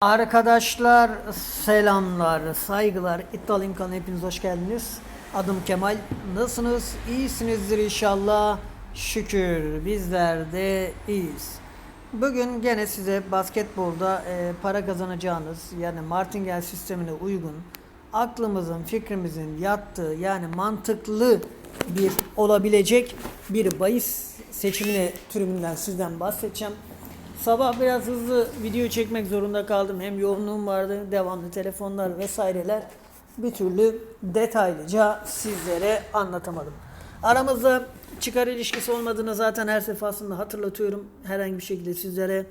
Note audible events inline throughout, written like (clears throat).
Arkadaşlar selamlar, saygılar. İddialı İmkan'a hepiniz hoş geldiniz. Adım Kemal. Nasılsınız? İyisinizdir inşallah. Şükür bizler de iyiyiz. Bugün gene size basketbolda e, para kazanacağınız yani martingale sistemine uygun aklımızın fikrimizin yattığı yani mantıklı bir olabilecek bir bahis seçimine türümünden sizden bahsedeceğim. Sabah biraz hızlı video çekmek zorunda kaldım. Hem yoğunluğum vardı, devamlı telefonlar vesaireler. Bir türlü detaylıca sizlere anlatamadım. Aramızda çıkar ilişkisi olmadığını zaten her defasında hatırlatıyorum. Herhangi bir şekilde sizlere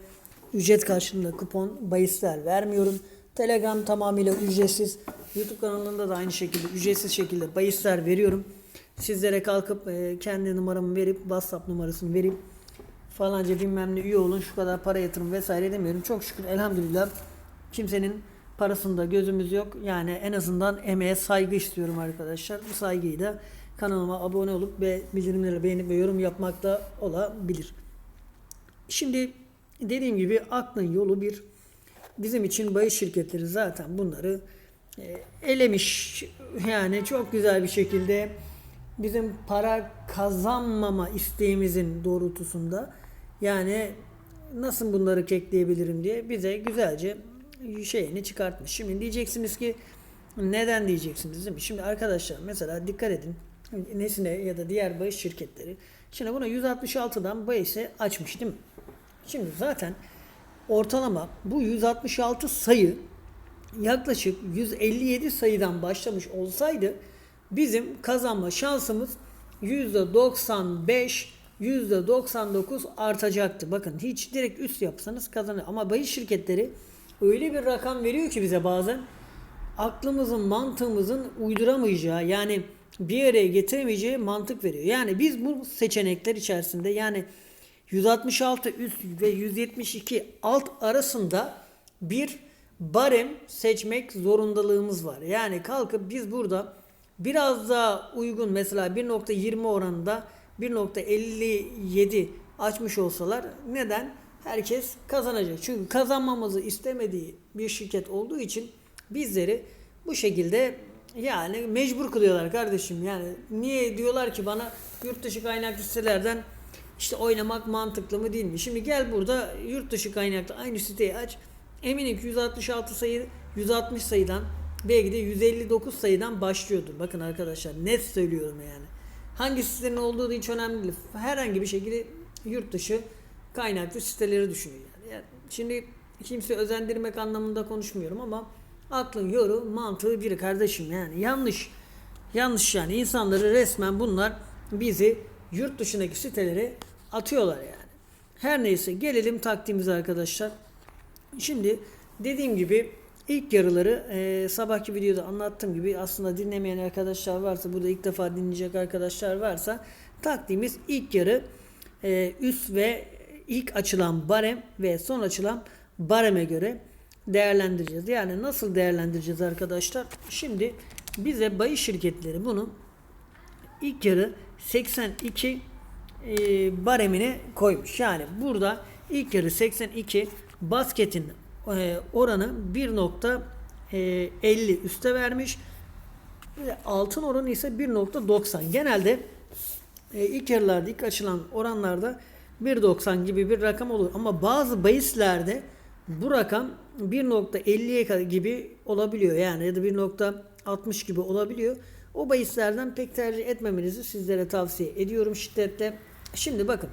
ücret karşılığında kupon, bahisler vermiyorum. Telegram tamamıyla ücretsiz. YouTube kanalında da aynı şekilde ücretsiz şekilde bahisler veriyorum. Sizlere kalkıp e, kendi numaramı verip WhatsApp numarasını verip falanca bilmem ne üye olun şu kadar para yatırın vesaire demiyorum. Çok şükür elhamdülillah kimsenin parasında gözümüz yok. Yani en azından emeğe saygı istiyorum arkadaşlar. Bu saygıyı da kanalıma abone olup ve bildirimleri beğenip ve yorum yapmakta olabilir. Şimdi dediğim gibi aklın yolu bir bizim için bahis şirketleri zaten bunları e, elemiş yani çok güzel bir şekilde bizim para kazanmama isteğimizin doğrultusunda yani nasıl bunları kekleyebilirim diye bize güzelce şeyini çıkartmış. Şimdi diyeceksiniz ki neden diyeceksiniz değil mi? Şimdi arkadaşlar mesela dikkat edin. Nesine ya da diğer bahis şirketleri. Şimdi bunu 166'dan bahise açmış değil mi? Şimdi zaten ortalama bu 166 sayı yaklaşık 157 sayıdan başlamış olsaydı bizim kazanma şansımız %95 %99 artacaktı. Bakın hiç direkt üst yapsanız kazanır. Ama bahis şirketleri öyle bir rakam veriyor ki bize bazen aklımızın mantığımızın uyduramayacağı yani bir araya getiremeyeceği mantık veriyor. Yani biz bu seçenekler içerisinde yani 166 üst ve 172 alt arasında bir barem seçmek zorundalığımız var. Yani kalkıp biz burada biraz daha uygun mesela 1.20 oranında 1.57 açmış olsalar neden? Herkes kazanacak. Çünkü kazanmamızı istemediği bir şirket olduğu için bizleri bu şekilde yani mecbur kılıyorlar kardeşim. Yani niye diyorlar ki bana yurt dışı kaynaklı sitelerden işte oynamak mantıklı mı değil mi? Şimdi gel burada yurt dışı kaynaklı aynı siteyi aç. Eminim ki 166 sayı 160 sayıdan belki de 159 sayıdan başlıyordur. Bakın arkadaşlar net söylüyorum yani. Hangi sitenin olduğu hiç önemli değil. Herhangi bir şekilde yurt dışı kaynaklı siteleri düşünün yani. yani şimdi kimse özendirmek anlamında konuşmuyorum ama aklın yoru mantığı biri kardeşim yani yanlış. Yanlış yani insanları resmen bunlar bizi yurt dışındaki sitelere atıyorlar yani. Her neyse gelelim taktiğimize arkadaşlar. Şimdi dediğim gibi ilk yarıları e, sabahki videoda anlattığım gibi aslında dinlemeyen arkadaşlar varsa burada ilk defa dinleyecek arkadaşlar varsa taktiğimiz ilk yarı e, üst ve ilk açılan barem ve son açılan bareme göre değerlendireceğiz. Yani nasıl değerlendireceğiz arkadaşlar? Şimdi bize bahis şirketleri bunu ilk yarı 82 e, baremine koymuş. Yani burada ilk yarı 82 basketin e, oranı 1.50 üste vermiş. Ve altın oranı ise 1.90. Genelde e, ilk yarılarda ilk açılan oranlarda 1.90 gibi bir rakam olur. Ama bazı bahislerde bu rakam 1.50'ye gibi olabiliyor. Yani ya da 1.60 gibi olabiliyor. O bahislerden pek tercih etmemenizi sizlere tavsiye ediyorum şiddetle. Şimdi bakın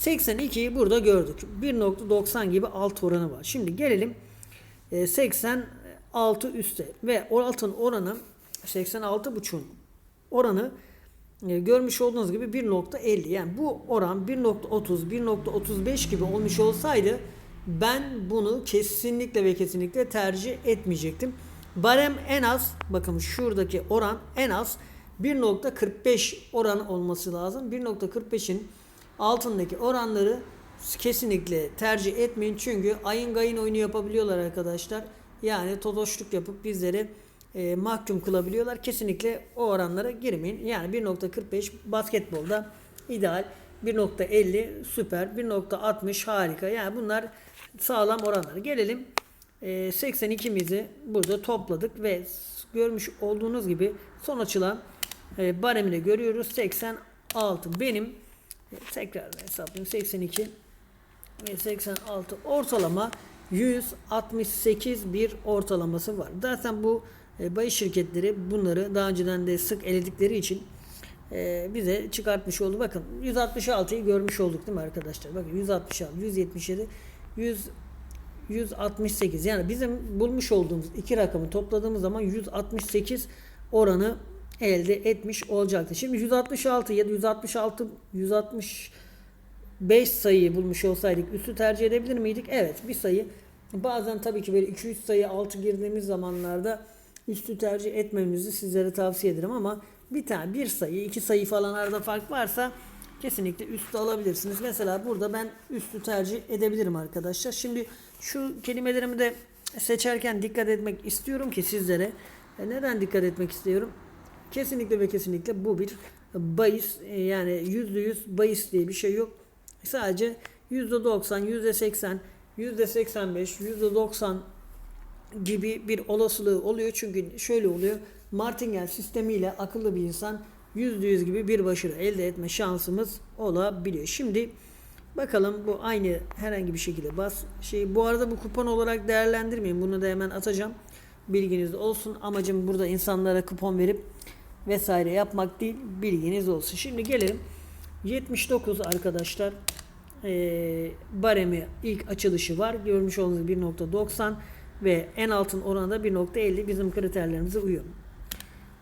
82'yi burada gördük. 1.90 gibi alt oranı var. Şimdi gelelim 86 üste ve o altın oranı 86.5'un oranı e, görmüş olduğunuz gibi 1.50 yani bu oran 1.30 1.35 gibi olmuş olsaydı ben bunu kesinlikle ve kesinlikle tercih etmeyecektim. Barem en az bakın şuradaki oran en az 1.45 oran olması lazım. 1.45'in altındaki oranları kesinlikle tercih etmeyin. Çünkü ayın gayın oyunu yapabiliyorlar arkadaşlar. Yani totoşluk yapıp bizleri e, mahkum kılabiliyorlar. Kesinlikle o oranlara girmeyin. Yani 1.45 basketbolda ideal. 1.50 süper. 1.60 harika. Yani bunlar sağlam oranlar. Gelelim e, 82'mizi burada topladık ve görmüş olduğunuz gibi son açılan e, baremini görüyoruz. 86 benim tekrar hesaplayayım 82 ve 86 ortalama 168 bir ortalaması var. Zaten bu e, bayi şirketleri bunları daha önceden de sık eledikleri için e, bize çıkartmış oldu. Bakın 166'yı görmüş olduk değil mi arkadaşlar? Bakın 166, 177, 100 168 yani bizim bulmuş olduğumuz iki rakamı topladığımız zaman 168 oranı elde etmiş olacaktı. Şimdi 166 ya da 166 165 sayıyı bulmuş olsaydık üstü tercih edebilir miydik? Evet bir sayı. Bazen tabii ki böyle 2-3 sayı altı girdiğimiz zamanlarda üstü tercih etmemizi sizlere tavsiye ederim ama bir tane bir sayı iki sayı falan arada fark varsa kesinlikle üstü alabilirsiniz. Mesela burada ben üstü tercih edebilirim arkadaşlar. Şimdi şu kelimelerimi de seçerken dikkat etmek istiyorum ki sizlere. E, Neden dikkat etmek istiyorum? Kesinlikle ve kesinlikle bu bir bahis E, yani yüzde yüz bahis diye bir şey yok. Sadece yüzde doksan, yüzde seksen, yüzde seksen beş, yüzde doksan gibi bir olasılığı oluyor. Çünkü şöyle oluyor. Martingale sistemiyle akıllı bir insan %100 gibi bir başarı elde etme şansımız olabiliyor. Şimdi bakalım bu aynı herhangi bir şekilde bas. Şey bu arada bu kupon olarak değerlendirmeyin. Bunu da hemen atacağım. Bilginiz olsun. Amacım burada insanlara kupon verip vesaire yapmak değil. Bilginiz olsun. Şimdi gelelim 79 arkadaşlar e, baremi ilk açılışı var. Görmüş olduğunuz 1.90 ve en altın oranı da 1.50 bizim kriterlerimize uyuyor.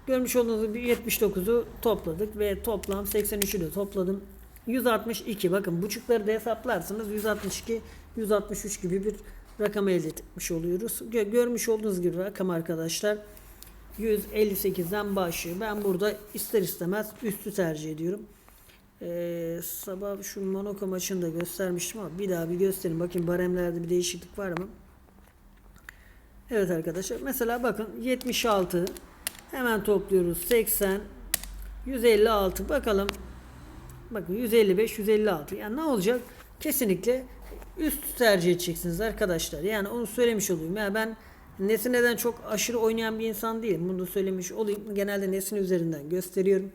Görmüş olduğunuz gibi 79'u topladık ve toplam 83'ü de topladım. 162 bakın buçukları da hesaplarsanız 162 163 gibi bir rakam elde etmiş oluyoruz. Gö- görmüş olduğunuz gibi rakam arkadaşlar 158'den başlıyor. Ben burada ister istemez üstü tercih ediyorum. Ee, sabah şu Monaco maçını da göstermiştim ama bir daha bir göstereyim. Bakın baremlerde bir değişiklik var mı? Evet arkadaşlar. Mesela bakın 76 hemen topluyoruz. 80 156 bakalım. Bakın 155 156. Yani ne olacak? Kesinlikle üst tercih edeceksiniz arkadaşlar. Yani onu söylemiş olayım. Yani ben Nesine'den çok aşırı oynayan bir insan değilim. Bunu söylemiş olayım. Genelde Nesine üzerinden gösteriyorum.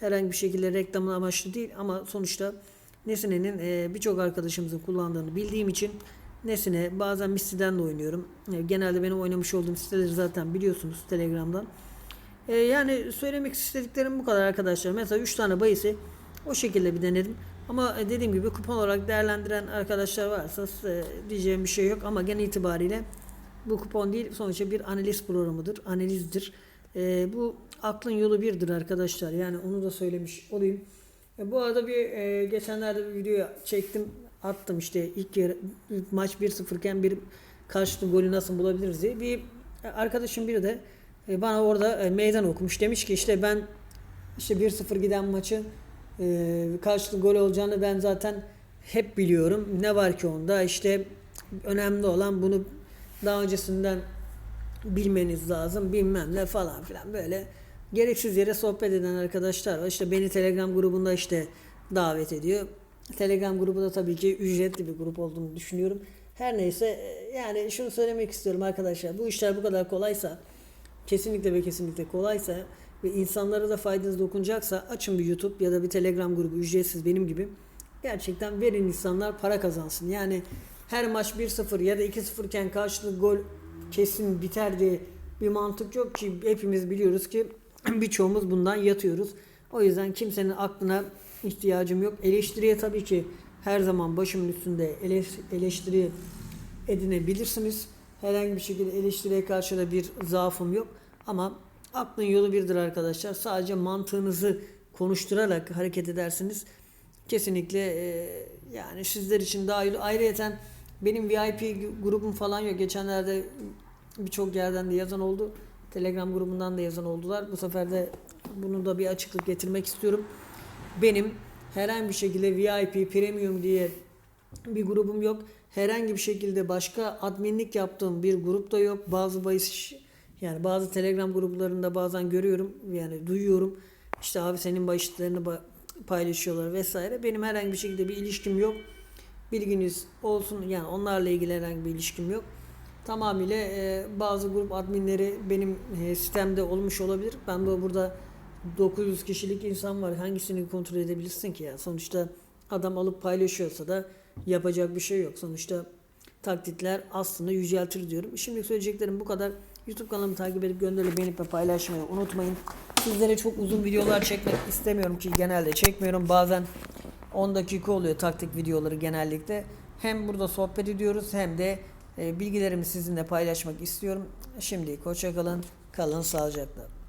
Herhangi bir şekilde reklamın amaçlı değil ama sonuçta Nesine'nin e, birçok arkadaşımızın kullandığını bildiğim için Nesine bazen Misti'den de oynuyorum. E, genelde benim oynamış olduğum siteleri zaten biliyorsunuz Telegram'dan. E, yani söylemek istediklerim bu kadar arkadaşlar. Mesela 3 tane bahisi o şekilde bir denedim. Ama e, dediğim gibi kupon olarak değerlendiren arkadaşlar varsa e, diyeceğim bir şey yok. Ama genel itibariyle bu kupon değil sonuçta bir analiz programıdır. Analizdir. E, bu aklın yolu birdir arkadaşlar. Yani onu da söylemiş olayım. E, bu arada bir e, geçenlerde bir video çektim. Attım işte ilk ilk maç 1-0 iken bir karşılıklı golü nasıl bulabiliriz diye. Bir arkadaşım biri de e, bana orada e, meydan okumuş. Demiş ki işte ben işte 1-0 giden maçı e, karşılıklı gol olacağını ben zaten hep biliyorum. Ne var ki onda? İşte önemli olan bunu daha öncesinden bilmeniz lazım. Bilmem ne falan filan böyle gereksiz yere sohbet eden arkadaşlar var. İşte beni Telegram grubunda işte davet ediyor. Telegram grubu da tabii ki ücretli bir grup olduğunu düşünüyorum. Her neyse e, yani şunu söylemek istiyorum arkadaşlar. Bu işler bu kadar kolaysa kesinlikle ve kesinlikle kolaysa ve insanlara da faydanız dokunacaksa açın bir YouTube ya da bir Telegram grubu ücretsiz benim gibi. Gerçekten verin insanlar para kazansın. Yani her maç 1-0 ya da 2-0 iken karşılıklı gol kesin biter diye bir mantık yok ki hepimiz biliyoruz ki (clears throat) birçoğumuz bundan yatıyoruz. O yüzden kimsenin aklına ihtiyacım yok. Eleştiriye tabii ki her zaman başımın üstünde eleş- eleştiri edinebilirsiniz. Herhangi bir şekilde eleştiriye karşı da bir zaafım yok. Ama aklın yolu birdir arkadaşlar. Sadece mantığınızı konuşturarak hareket edersiniz. Kesinlikle e, yani sizler için daha iyi. Ayrıyeten benim VIP grubum falan yok. Geçenlerde birçok yerden de yazan oldu. Telegram grubundan da yazan oldular. Bu sefer de bunu da bir açıklık getirmek istiyorum. Benim herhangi bir şekilde VIP, premium diye bir grubum yok. Herhangi bir şekilde başka adminlik yaptığım bir grup da yok. Bazı bahis yani bazı Telegram gruplarında bazen görüyorum yani duyuyorum. İşte abi senin bahislerini ba- paylaşıyorlar vesaire. Benim herhangi bir şekilde bir ilişkim yok. Bilginiz olsun yani onlarla ilgili herhangi bir ilişkim yok. tamamıyla e, bazı grup adminleri benim e, sistemde olmuş olabilir. Ben bu burada 900 kişilik insan var. Hangisini kontrol edebilirsin ki ya? Sonuçta adam alıp paylaşıyorsa da yapacak bir şey yok. Sonuçta taklitler aslında yüceltir diyorum. Şimdi söyleyeceklerim bu kadar. YouTube kanalımı takip edip gönderip beğenip ve paylaşmayı unutmayın. Sizlere çok uzun videolar çekmek istemiyorum ki genelde çekmiyorum. Bazen 10 dakika oluyor taktik videoları genellikle. Hem burada sohbet ediyoruz hem de e, bilgilerimi sizinle paylaşmak istiyorum. Şimdi hoşça kalın, kalın sağlıcakla.